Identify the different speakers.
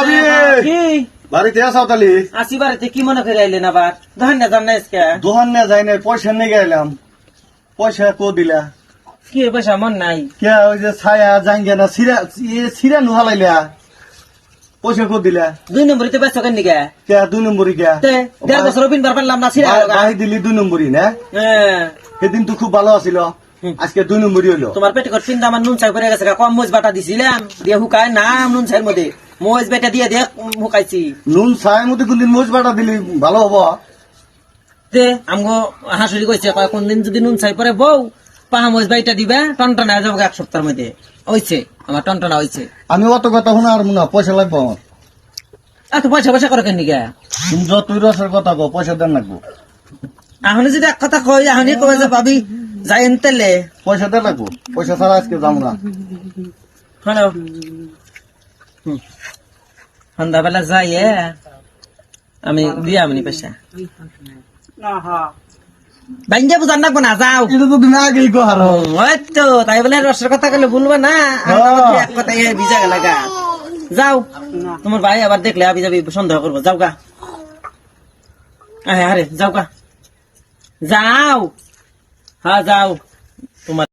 Speaker 1: ভাবি
Speaker 2: কি?
Speaker 1: বাড়িতে আসাও তালি
Speaker 2: আসি বাড়িতে কি মনে করে আইলেন আবার? ধরেন না জান না আজকে?
Speaker 1: দোহান না যাই নাই পয়সা নিয়ে গেলাম। পয়সা কো দিলা?
Speaker 2: কি পয়সা মন নাই?
Speaker 1: কে ওই যে ছায়া জাঙ্গে না সিরা সিরা নুহালাইলা পয়সা কো দিলা?
Speaker 2: দুই নম্বরিতে কেন নিকে
Speaker 1: কে দুই নম্বরই কে?
Speaker 2: তে দেড় বছর বিনবার পারলাম না
Speaker 1: বাই- বাই দিলি দুই নম্বরই না?
Speaker 2: হ্যাঁ
Speaker 1: সেদিন তো খুব ভালো আছিল। আজকে দুই নম্বরই হইল
Speaker 2: তোমার পেটে করে তিনটা আমার নুন চাই করে গেছে কম মোজ বাটা দিছিলাম। দিয়ে হুকায় না নুন চাইর মধ্যে। মোজ বেটা দিয়ে দিয়ে হুকাইছি
Speaker 1: নুন ছায়ের মধ্যে কোনদিন মোজ বাটা দিলি ভালো হব।
Speaker 2: তে আমগো হাসুরি কইছে কয় কোনদিন যদি নুন চাই পরে বউ পাহা মোজ বাইটা দিবা টনটনা যাব এক সপ্তাহের মধ্যে। হইছে আমার টনটনা হইছে।
Speaker 1: আমি অত কথা শোনা আর মনে পয়সা লাগবো আমার?
Speaker 2: এত পয়সা পয়সা করে কেন নিকে
Speaker 1: তুমি যতই রসের কথা কো পয়সা দেন লাগবো।
Speaker 2: এখন যদি এক কথা কই এখন কবে যে পাবি যাই তেলে।
Speaker 1: পয়সা দেন লাগবো পয়সা ছাড়া আজকে যাব না।
Speaker 2: হ্যালো। সন্ধ্যাবেলা যাই এ আমি দিয়া আমি পয়সা। বাইন্দে বুঝান লাগবো না যাও।
Speaker 1: এটা তো তুমি আগেই কো হারো
Speaker 2: তাই বলে রসের কথা গেলে ভুলবে না। এক কথা ভিজা গেল গা। যাও। তোমার ভাই আবার দেখলে আবি যাবি সন্দেহ করব। যাও গা। আরে আরে যাও গা। যাও। হ্যাঁ যাও। তোমার